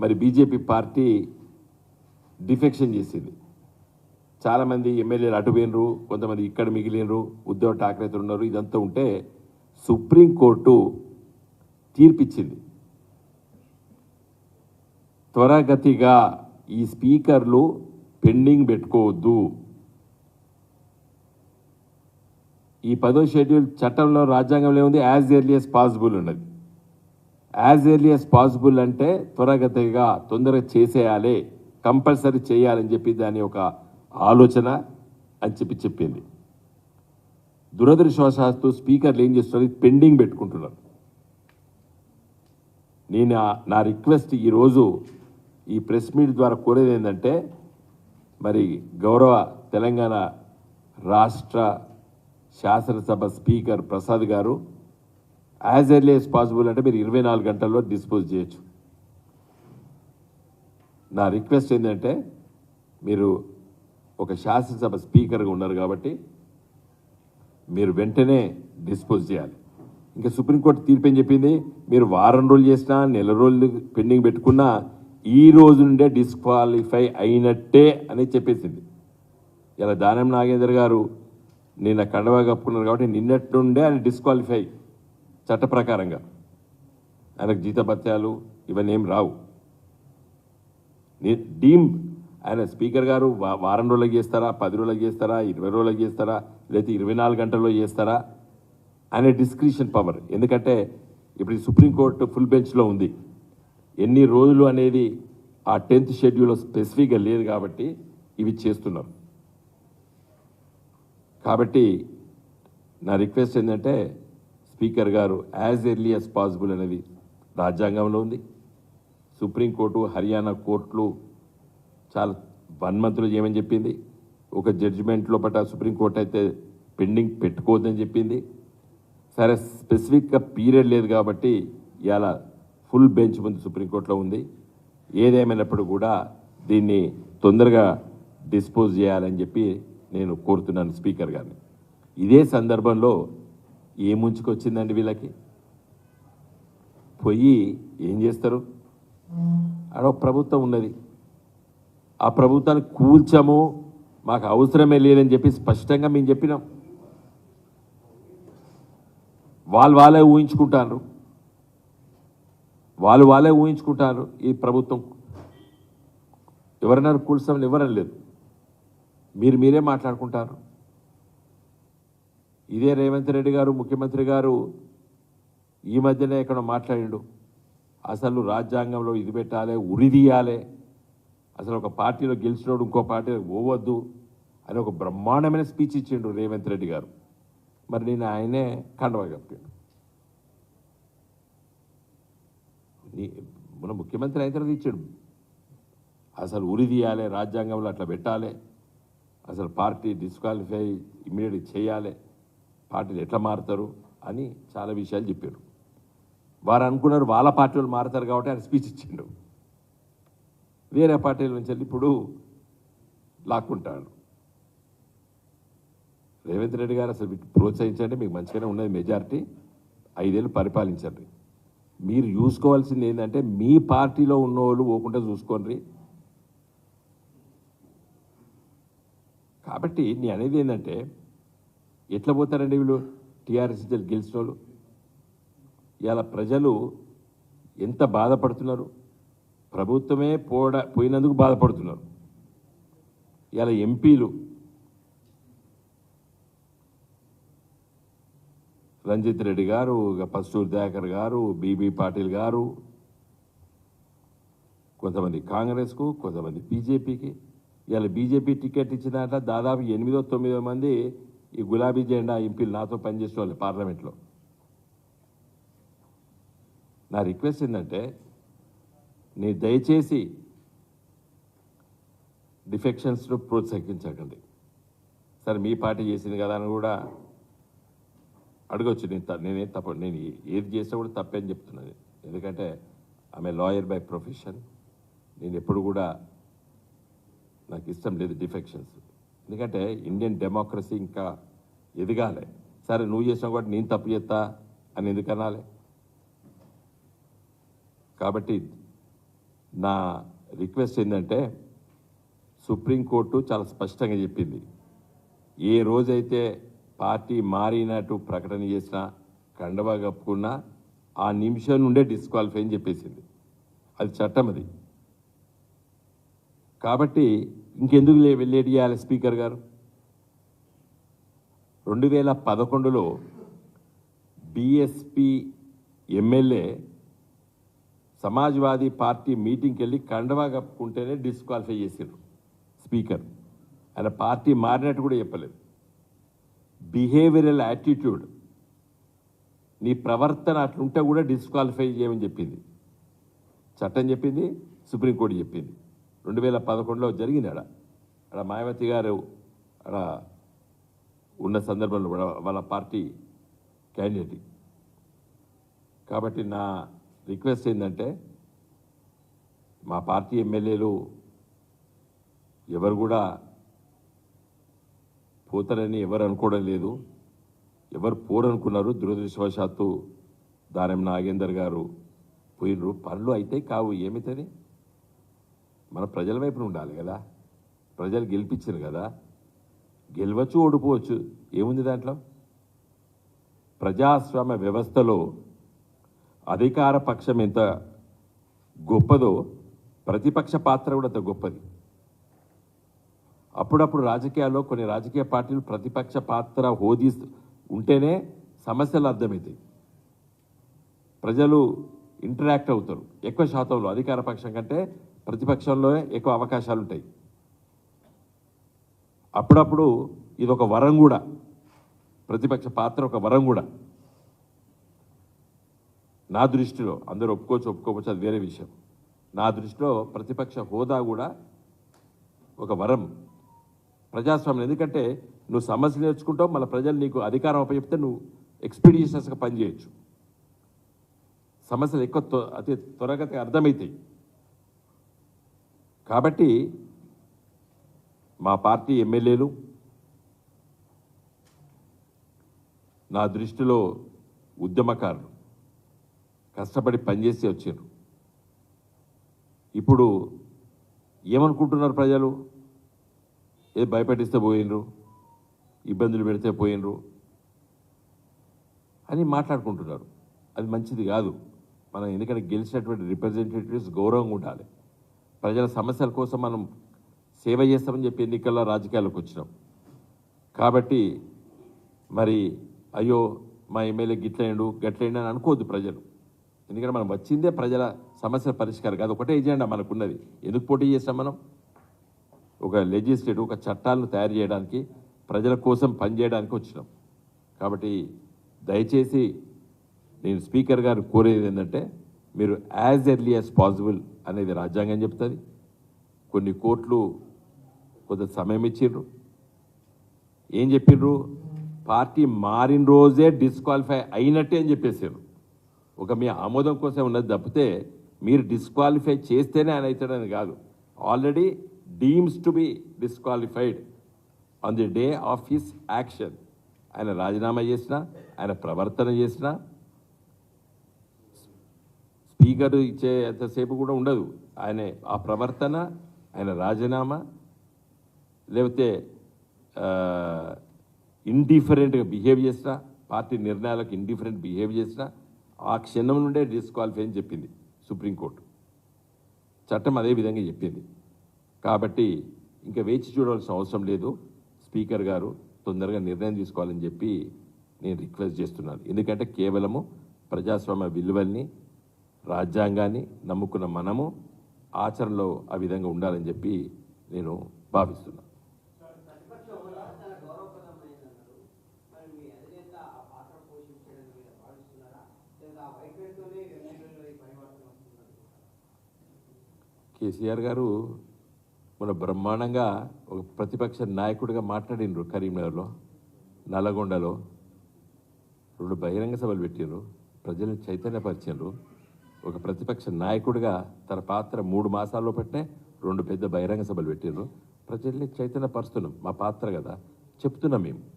మరి BJP party defection చేసింది. చాలామంది ఎమ్మెల్యేలు అటు పోయినరు కొంతమంది ఇక్కడ మిగిలినరు ఉద్దవ్ ఠాక్రేతో ఉన్నారు ఇదంతా ఉంటే సుప్రీంకోర్టు తీర్పిచ్చింది. త్వరగతిగా ఈ స్పీకర్లు పెండింగ్ పెట్టుకోవద్దు. ఈ పదో షెడ్యూల్ చట్టంలో రాజ్యాంగంలో ఉంది యాజ్ ఎర్లీ as పాసిబుల్ ఉన్నది. యాజ్ ఎర్లీ యాజ్ పాసిబుల్ అంటే త్వరగతిగా తొందరగా చేసేయాలి కంపల్సరీ చేయాలని చెప్పి దాని ఒక ఆలోచన అని చెప్పి చెప్పింది. దురదృష్టవశాత్తు స్పీకర్లు ఏం చేస్తున్నారు? పెండింగ్ పెట్టుకుంటున్నారు. నేను నా రిక్వెస్ట్ ఈరోజు ఈ ప్రెస్ మీట్ ద్వారా కోరేది ఏంటంటే మరి గౌరవ తెలంగాణ రాష్ట్ర శాసనసభ స్పీకర్ ప్రసాద్ గారు యాజ్ ఎర్లీ యాజ్ పాసిబుల్ అంటే మీరు ఇరవై నాలుగు గంటల్లో డిస్పోజ్ చేయొచ్చు. నా రిక్వెస్ట్ ఏంటంటే మీరు ఒక శాసనసభ స్పీకర్గా ఉన్నారు కాబట్టి మీరు వెంటనే డిస్పోజ్ చేయాలి. ఇంకా సుప్రీంకోర్టు తీర్పు ఏం చెప్పింది? మీరు వారం రోజులు చేసినా నెల రోజులు పెండింగ్ పెట్టుకున్నా ఈ రోజు నుండే డిస్క్వాలిఫై అయినట్టే అని చెప్పేసింది. ఇలా దానం నాగేందర్ గారు నిన్న కండవా కప్పుకున్నారు కాబట్టి నిన్నటి నుండే ఆయన డిస్క్వాలిఫై చట్ట ప్రకారంగా ఆయనకు జీతభత్యాలు ఇవన్నీ ఏం రావు డీమ్ ఆయన స్పీకర్ గారు వారం రోజులకు చేస్తారా పది రోజులకు చేస్తారా ఇరవై రోజులకు చేస్తారా లేకపోతే ఇరవై నాలుగు గంటల్లో చేస్తారా అనే డిస్క్రిషన్ పవర్. ఎందుకంటే ఇప్పుడు సుప్రీంకోర్టు ఫుల్ బెంచ్లో ఉంది. ఎన్ని రోజులు అనేది ఆ టెన్త్ షెడ్యూల్లో స్పెసిఫిక్గా లేదు కాబట్టి ఇవి చేస్తున్నారు. కాబట్టి నా రిక్వెస్ట్ ఏంటంటే స్పీకర్ గారు యాజ్ ఎర్లీ యాజ్ పాసిబుల్ అనేది రాజ్యాంగంలో ఉంది. సుప్రీంకోర్టు హర్యానా కోర్టులు చాలా వన్ మంత్లో చేయమని చెప్పింది. ఒక జడ్జిమెంట్ లోపల సుప్రీంకోర్టు అయితే పెండింగ్ పెట్టుకోవద్దని చెప్పింది. సరే స్పెసిఫిక్గా పీరియడ్ లేదు కాబట్టి ఇలా ఫుల్ బెంచ్ ముందు సుప్రీంకోర్టులో ఉంది. ఏదేమైనప్పుడు కూడా దీన్ని తొందరగా డిస్పోజ్ చేయాలని చెప్పి నేను కోరుతున్నాను స్పీకర్ గారిని. ఇదే సందర్భంలో ఏ ముంచుకొచ్చిందండి వీళ్ళకి? పోయి ఏం చేస్తారు? ఆడ ఒక ప్రభుత్వం ఉన్నది. ఆ ప్రభుత్వాన్ని కూల్చము మాకు అవసరమే లేదని చెప్పి స్పష్టంగా మేము చెప్పినాం. వాళ్ళు వాళ్ళే ఊహించుకుంటారు. వాళ్ళు వాళ్ళే ఊహించుకుంటారు ఈ ప్రభుత్వం. ఎవరన్నారు కూల్చమని? ఎవరని లేదు మీరు మీరే మాట్లాడుకుంటారు. ఇదే రేవంత్ రెడ్డి గారు ముఖ్యమంత్రి గారు ఈ మధ్యనే ఎక్కడ మాట్లాడిండు. అసలు రాజ్యాంగంలో ఇది పెట్టాలి ఉరి అసలు ఒక పార్టీలో గెలిచినోడు ఇంకో పార్టీలో పోవద్దు అని ఒక బ్రహ్మాండమైన స్పీచ్ ఇచ్చిండు రేవంత్ రెడ్డి గారు. మరి నేను ఆయనే కండవ కప్పాడు. మన ముఖ్యమంత్రి అయిన తర్వాత ఇచ్చాడు. అసలు ఉరి తీయాలి రాజ్యాంగంలో అట్లా పెట్టాలి. అసలు పార్టీ డిస్క్వాలిఫై ఇమ్మీడియట్ చేయాలి. పార్టీలు ఎట్లా మారుతారు అని చాలా విషయాలు చెప్పారు. వారు అనుకున్నారు వాళ్ళ పార్టీ వాళ్ళు మారుతారు కాబట్టి ఆయన స్పీచ్ ఇచ్చిండు. వేరే పార్టీల నుంచి వెళ్ళి ఇప్పుడు లాక్కుంటాడు. రేవంత్ రెడ్డి గారు అసలు ప్రోత్సహించండి మీకు మంచిగానే ఉన్నది మెజారిటీ ఐదేళ్ళు పరిపాలించండి. మీరు చూసుకోవాల్సింది ఏంటంటే మీ పార్టీలో ఉన్న వాళ్ళు పోకుండా చూసుకోండి. కాబట్టి నేను అనేది ఏంటంటే ఎట్లా పోతారండి వీళ్ళు? టీఆర్ఎస్ గెలిచిన వాళ్ళు ఇవాళ ప్రజలు ఎంత బాధపడుతున్నారు? ప్రభుత్వమే పోడ పోయినందుకు బాధపడుతున్నారు. ఇవాళ ఎంపీలు రంజిత్ రెడ్డి గారు ఇక పస్తూర్ దయాకర్ గారు బీబీ పాటిల్ గారు కొంతమంది కాంగ్రెస్కు కొంతమంది బీజేపీకి. ఇవాళ బీజేపీ టికెట్ ఇచ్చినట్ల దాదాపు ఎనిమిదో తొమ్మిదో మంది ఈ గులాబీ జెండా ఎంపీలు నాతో పనిచేసే వాళ్ళు పార్లమెంట్లో. నా రిక్వెస్ట్ ఏంటంటే నీ దయచేసి డిఫెక్షన్స్ను ప్రోత్సహించకండి. సరే మీ పార్టీ చేసింది కదా అని కూడా అడగొచ్చు. నేను నేనేం తప్ప నేను ఏది చేసినా కూడా తప్పే అని చెప్తున్నాను ఎందుకంటే ఆమె లాయర్ బై ప్రొఫెషన్ నేను ఎప్పుడు కూడా నాకు ఇష్టం లేదు డిఫెక్షన్స్. ఎందుకంటే ఇండియన్ డెమోక్రసీ ఇంకా ఎదగాలి. సరే నువ్వు చేసినా కూడా నేను తప్పు చేస్తా అని ఎందుకు అనాలి? కాబట్టి నా రిక్వెస్ట్ ఏంటంటే సుప్రీంకోర్టు చాలా స్పష్టంగా చెప్పింది. ఏ రోజైతే పార్టీ మారినట్టు ప్రకటన చేసినా కండవా కప్పుకున్నా ఆ నిమిషం నుండే డిస్క్వాలిఫై అని చెప్పేసింది. అది చట్టం అది. కాబట్టి ఇంకెందుకు లే వెళ్ళేటి చేయాలి స్పీకర్ గారు? రెండు వేల పదకొండులో బిఎస్పి ఎమ్మెల్యే సమాజ్వాదీ పార్టీ మీటింగ్కి వెళ్ళి కండవా కప్పుకుంటేనే డిస్క్వాలిఫై చేశారు స్పీకర్. ఆయన పార్టీ మారినట్టు కూడా చెప్పలేదు. Behavioural attitude. నీ ప్రవర్తన అట్లుంటే కూడా డిస్క్వాలిఫై చేయమని చెప్పింది. చట్టం చెప్పింది సుప్రీంకోర్టు చెప్పింది. రెండు వేల పదకొండులో జరిగింది ఆడ ఆడ మాయావతి గారు ఆడ ఉన్న సందర్భంలో కూడా వాళ్ళ పార్టీ క్యాండిడేట్ కాబట్టి నా రిక్వెస్ట్ ఏంటంటే మా పార్టీ ఎమ్మెల్యేలు ఎవరు కూడా పోతారని ఎవరు అనుకోవడం లేదు. ఎవరు పోరనుకున్నారు దురదృష్టవశాత్తు దానం నాగేందర్ గారు పోయినరు పనులు అయితే కావు ఏమిటది మన ప్రజల వైపున ఉండాలి కదా. ప్రజలు గెలిపించారు కదా. గెలవచ్చు ఓడిపోవచ్చు. ఏముంది దాంట్లో? ప్రజాస్వామ్య వ్యవస్థలో అధికార పక్షం ఎంత గొప్పదో ప్రతిపక్ష పాత్ర కూడా అంత గొప్పది. అప్పుడప్పుడు రాజకీయాల్లో కొన్ని రాజకీయ పార్టీలు ప్రతిపక్ష పాత్ర హోదీ ఉంటేనే సమస్యలు అర్థమవుతాయి. ప్రజలు ఇంటరాక్ట్ అవుతారు. ఎక్కువ శాతంలో అధికార పక్షం కంటే ప్రతిపక్షంలో ఎక్కువ అవకాశాలు ఉంటాయి అప్పుడప్పుడు ఇది ఒక వరం కూడా. ప్రతిపక్ష పాత్ర ఒక వరం కూడా. నా దృష్టిలో అందరూ ఒప్పుకోవచ్చు ఒప్పుకోవచ్చు అది వేరే విషయం. నా దృష్టిలో ప్రతిపక్ష హోదా కూడా ఒక వరం. ప్రజాస్వామ్యం ఎందుకంటే నువ్వు సమస్యలు నేర్చుకుంటావు మళ్ళీ ప్రజలు నీకు అధికారం అప్పచెప్తే నువ్వు ఎక్స్పీరియన్సెస్గా పనిచేయచ్చు. సమస్యలు ఎక్కువ త్వ- అతి త్వరగా అర్థమవుతాయి. కాబట్టి మా పార్టీ ఎమ్మెల్యేలు నా దృష్టిలో ఉద్యమకారులు కష్టపడి పనిచేసి వచ్చారు. ఇప్పుడు ఏమనుకుంటున్నారు ప్రజలు? ఏ భయపెట్టిస్తే పోయినరు? ఇబ్బందులు పెడితే పోయినరు? అని మాట్లాడుకుంటున్నారు. అది మంచిది కాదు. మనం ఎందుకంటే గెలిచినటువంటి రిప్రజెంటేటివ్స్ గౌరవంగా ఉండాలి. ప్రజల సమస్యల కోసం మనం సేవ చేస్తామని చెప్పి ఎన్నికల్లో రాజకీయాలకు వచ్చినాం. కాబట్టి మరి అయ్యో మా ఎమ్మెల్యే గిట్లయిండు గట్లయిండు అని అనుకోవద్దు ప్రజలు. ఎందుకంటే మనం వచ్చిందే ప్రజల సమస్యల పరిష్కారం కాదు. ఒకటే ఎజెండా మనకున్నది. ఎందుకు పోటీ చేస్తాం మనం? ఒక లెజిస్లేటివ్ ఒక చట్టాలను తయారు చేయడానికి ప్రజల కోసం పనిచేయడానికి వచ్చినాం. కాబట్టి దయచేసి నేను స్పీకర్ గారు కోరేది ఏంటంటే మీరు యాజ్ ఎర్లీ యాజ్ పాసిబుల్ అనేది రాజ్యాంగం చెప్తుంది. కొన్ని కోర్టులు కొంత సమయం ఇచ్చిండ్రు. ఏం చెప్పిర్రు? పార్టీ మారిన రోజే డిస్క్వాలిఫై అయినట్టే అని చెప్పేసారు ఒక మీ ఆమోదం కోసం ఉన్నది తప్పితే మీరు డిస్క్వాలిఫై చేస్తేనే ఆయన అవుతాడని కాదు. Already deems to be disqualified on the day of his action ఆయన రాజీనామా చేసిన ఆయన ప్రవర్తన చేసిన స్పీకర్ ఇచ్చే అంతసేపు కూడా ఉండదు. ఆయన ఆ ప్రవర్తన ఆయన రాజీనామా లేకపోతే ఇండిఫరెంట్గా బిహేవ్ చేసినా పార్టీ నిర్ణయాలకు ఇండిఫరెంట్ బిహేవ్ చేసినా ఆ క్షణం నుండే డిస్క్వాలిఫై అని చెప్పింది సుప్రీంకోర్టు. చట్టం అదే విధంగా చెప్పింది. కాబట్టి ఇంకా వేచి చూడవలసిన అవసరం లేదు. స్పీకర్ గారు తొందరగా నిర్ణయం తీసుకోవాలని చెప్పి నేను రిక్వెస్ట్ చేస్తున్నాను. ఎందుకంటే కేవలము ప్రజాస్వామ్య విలువల్ని రాజ్యాంగాన్ని నమ్ముకున్న మనము ఆచరణలో ఆ విధంగా ఉండాలని చెప్పి నేను భావిస్తున్నాను ప్రతిపక్ష హోదా చాలా గౌరవప్రదమైందన్నారు మరి మీ అధినేత ఆ పాత్ర పోషించడం మీరు భావిస్తున్నారా లేదా ఆ వైఖరితోనే ఎన్నికల్లో ఈ పరివర్తన వస్తుందని కేసీఆర్ గారు మన బ్రహ్మాండంగా ఒక ప్రతిపక్ష నాయకుడిగా మాట్లాడినరు కరీంనగర్లో నల్లగొండలో. రెండు బహిరంగ సభలు పెట్టిండ్రు ప్రజల్ని చైతన్యపరిచిండ్రు. ఒక ప్రతిపక్ష నాయకుడిగా తన పాత్ర మూడు మాసాల్లో పెట్టే రెండు పెద్ద బహిరంగ సభలు పెట్టిండ్రు ప్రజల్ని చైతన్యపరుస్తున్నాం మా పాత్ర కదా చెప్తున్నాం మేము.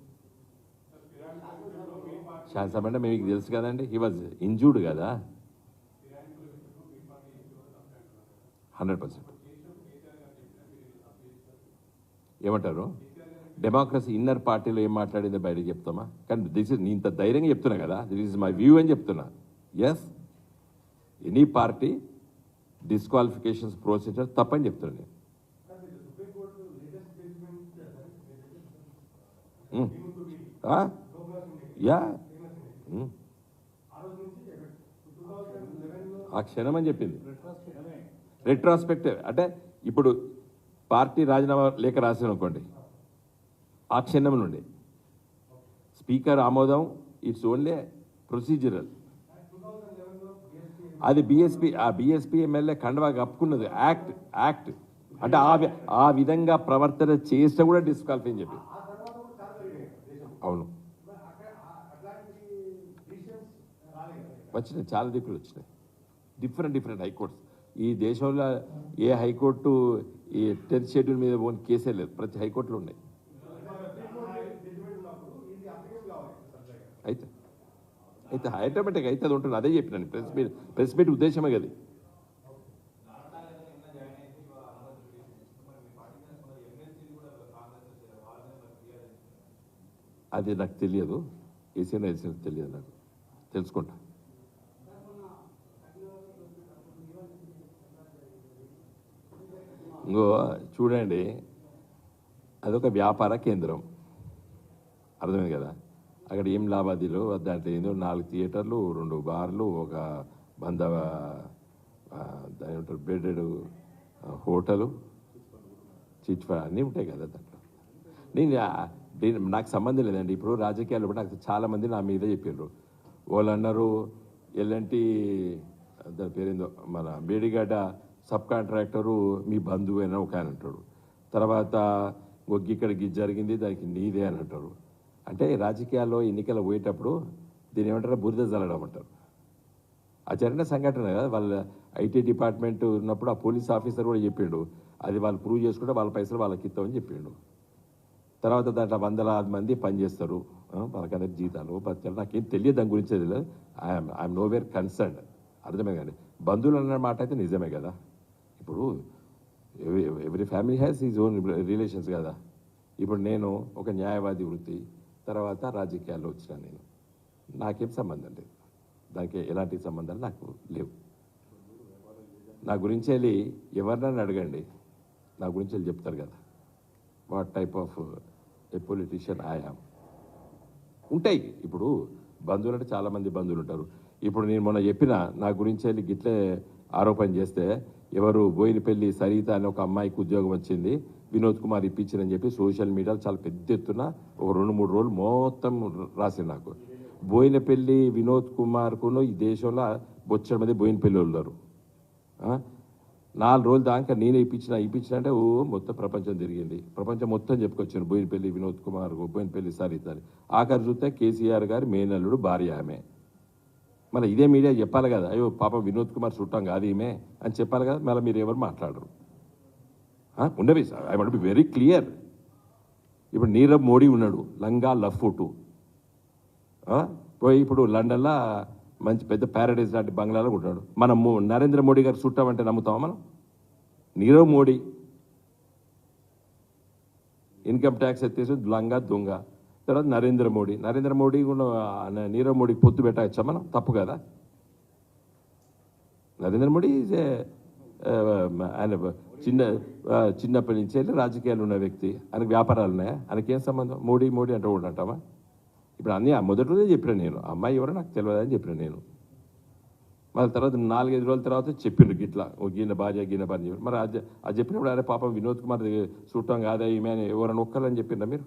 శాసనసభ అంటే మీకు తెలుసు కదండి. హీ వాజ్ ఇంజూర్డ్ కదా. Hundred percent. ఏమంటారు? డెమోక్రసీ ఇన్నర్ పార్టీలో ఏం మాట్లాడిందో బయటకు చెప్తామా? కానీ దిస్ ఇస్ ఇంత ధైర్యంగా చెప్తున్నా కదా. దిస్ ఇస్ మై వ్యూ అని చెప్తున్నా. Yes any party disqualifications procedure తప్పని చెప్తున్నా నేను. Hmm. Ah? యా ఆ క్షణం అని చెప్పింది. రెట్రాస్పెక్టివ్ అంటే ఇప్పుడు పార్టీ రాజీనామా లేఖ రాసిన అనుకోండి ఆ క్షణం నుండి. స్పీకర్ ఆమోదం ఇట్స్ ఓన్లీ ప్రొసీజరల్ అది బీఎస్పీ ఆ బీఎస్పీ ఎమ్మెల్యే కండవా కప్పుకున్నది యాక్ట్ యాక్ట్ అంటే ఆ ఆ విధంగా ప్రవర్తన చేస్తే కూడా డిస్క్వాలిఫై అని చెప్పి. అవును. వచ్చినాయి చాలా దిక్కులు వచ్చినాయి. డిఫరెంట్ డిఫరెంట్ హైకోర్ట్స్ ఈ దేశంలో ఏ హైకోర్టు ఈ టెన్త్ షెడ్యూల్ మీద పోని కేసే లేదు. ప్రతి హైకోర్టులో ఉన్నాయి. అయితే అయితే ఆటోమేటిక్ అయితే అది ఉంటుంది. అదే చెప్పినాను. ప్రెస్ మీట్ ప్రెస్ మీట్ ఉద్దేశమే కదా అది నాకు తెలియదు. ఏసీఎన్ తెలియదు నాకు. తెలుసుకుంటా. ఇంకో చూడండి అదొక వ్యాపార కేంద్రం. అర్థమైంది కదా? అక్కడ ఏం లాభాదీలు దాంట్లో ఏందో నాలుగు థియేటర్లు రెండు బార్లు ఒక బంద దాని ఉంటారు బెడెడ్ హోటలు చిట్ ఫండ్ అన్నీ ఉంటాయి కదా దాంట్లో. నేను దీని- నాకు సంబంధం లేదండి. ఇప్పుడు రాజకీయాలు కూడా నాకు చాలామంది నా మీద చెప్పారు వాళ్ళు అన్నారు ఎలాంటి దాని పేరేందో మన మేడిగడ్డ సబ్ కాంట్రాక్టరు మీ బంధువు అని ఒక ఆయన అంటాడు. తర్వాత ఒగ్గి ఇక్కడ జరిగింది దానికి నీదే అని అంటారు. అంటే రాజకీయాల్లో ఎన్నికలు పోయేటప్పుడు దీని ఏమంటారు? బురద జల్లడం అంటారు. ఆ జరిగిన సంఘటన కదా వాళ్ళ ఐటీ డిపార్ట్మెంట్ ఉన్నప్పుడు ఆ పోలీస్ ఆఫీసర్ కూడా చెప్పిండు. అది వాళ్ళు ప్రూవ్ చేసుకుంటే వాళ్ళ పైసలు వాళ్ళకి ఇస్తామని చెప్పిండు. తర్వాత దాంట్లో వందలాది మంది పనిచేస్తారు. ఆ, జీతాలు బతకాలు నాకేం తెలియదు దాని గురించి. తెలియదు I'm I'm no where concern అర్థమే కానీ బంధువులు అన్న మాట అయితే నిజమే కదా. ఇప్పుడు every family has is own relations కదా. ఇప్పుడు నేను ఒక న్యాయవాది వృత్తి తర్వాత రాజకీయాల్లో వచ్చినా నేను. నాకేం సంబంధం లేదు. దానికి ఎలాంటి సంబంధాలు నాకు లేవు. నా గురించి వెళ్ళి ఎవరినైనా అడగండి. నా గురించి వెళ్ళి చెప్తారు కదా. What type of a politician I am ఉంటాయి. ఇప్పుడు బంధువులు అంటే చాలామంది బంధువులు ఉంటారు. ఇప్పుడు నేను మొన్న చెప్పిన నా గురించి వెళ్ళి గిట్లే ఆరోపణ చేస్తే ఎవరు బోయినపల్లి సరిత అనే ఒక అమ్మాయికి ఉద్యోగం వచ్చింది. వినోద్ కుమార్ ఇప్పించిందని చెప్పి సోషల్ మీడియాలో చాలా పెద్ద ఎత్తున ఒక రెండు మూడు రోజులు మొత్తం రాసింది నాకు. బోయినపల్లి వినోద్ కుమార్కును ఈ దేశంలో బొచ్చడి మంది బోయినపల్లి ఉన్నారు. నాలుగు రోజులు దాకా నేనే ఇప్పించిన ఇప్పించిన అంటే ఓ మొత్తం ప్రపంచం తిరిగింది. ప్రపంచం మొత్తం చెప్పుకొచ్చాను బోయినపల్లి వినోద్ కుమార్ బోయినపల్లి సరిత ఆఖరి చూస్తే కేసీఆర్ గారి మేనల్లుడు భార్య ఆమె. మళ్ళీ ఇదే మీడియా చెప్పాలి కదా. అయ్యో పాప వినోద్ కుమార్ చుట్టాం కాదు ఈమె అని చెప్పాలి కదా. మళ్ళీ మీరు ఎవరు మాట్లాడరు? ఉండవి sir. I want be very clear ఇప్పుడు నీరవ్ మోడీ ఉన్నాడు. లంగా లఫోటు టూ పోయి ఇప్పుడు లండన్లో మంచి పెద్ద ప్యారడైజ్ లాంటి బంగ్లాలో ఉంటాడు మనం నరేంద్ర మోడీ గారు చుట్టామంటే నమ్ముతామా మనం? నీరవ్ మోడీ. ఇన్కమ్ ట్యాక్స్ ఎత్తేసి లంగా దొంగ. తర్వాత నరేంద్ర మోడీ. నరేంద్ర మోడీ కూడా నీరవ్ మోడీకి పొత్తు పెట్టచ్చా మనం? తప్పు కదా. నరేంద్ర మోడీ ఆయన చిన్న చిన్నప్పటి నుంచి వెళ్ళి రాజకీయాలు ఉన్న వ్యక్తి. ఆయనకు వ్యాపారాలు ఉన్నాయా? ఆయనకేం సంబంధం? మోడీ మోడీ అంటూ కూడా అంటామా ఇప్పుడు అన్నీ ఆ చెప్పిన నేను. అమ్మాయి ఎవరో నాకు తెలియదు అని చెప్పిన నేను. మళ్ళీ తర్వాత నాలుగైదు రోజుల తర్వాత చెప్పిండ్రు గిట్లా. ఓ గీన భార్య గీన భార్య చెప్పి. మరి అది చెప్పినప్పుడు అరే పాపం వినోద్ కుమార్ దగ్గర చూడటం కాదా ఈమె అని ఎవరైనా ఒక్కలని చెప్పిండ్రా మీరు?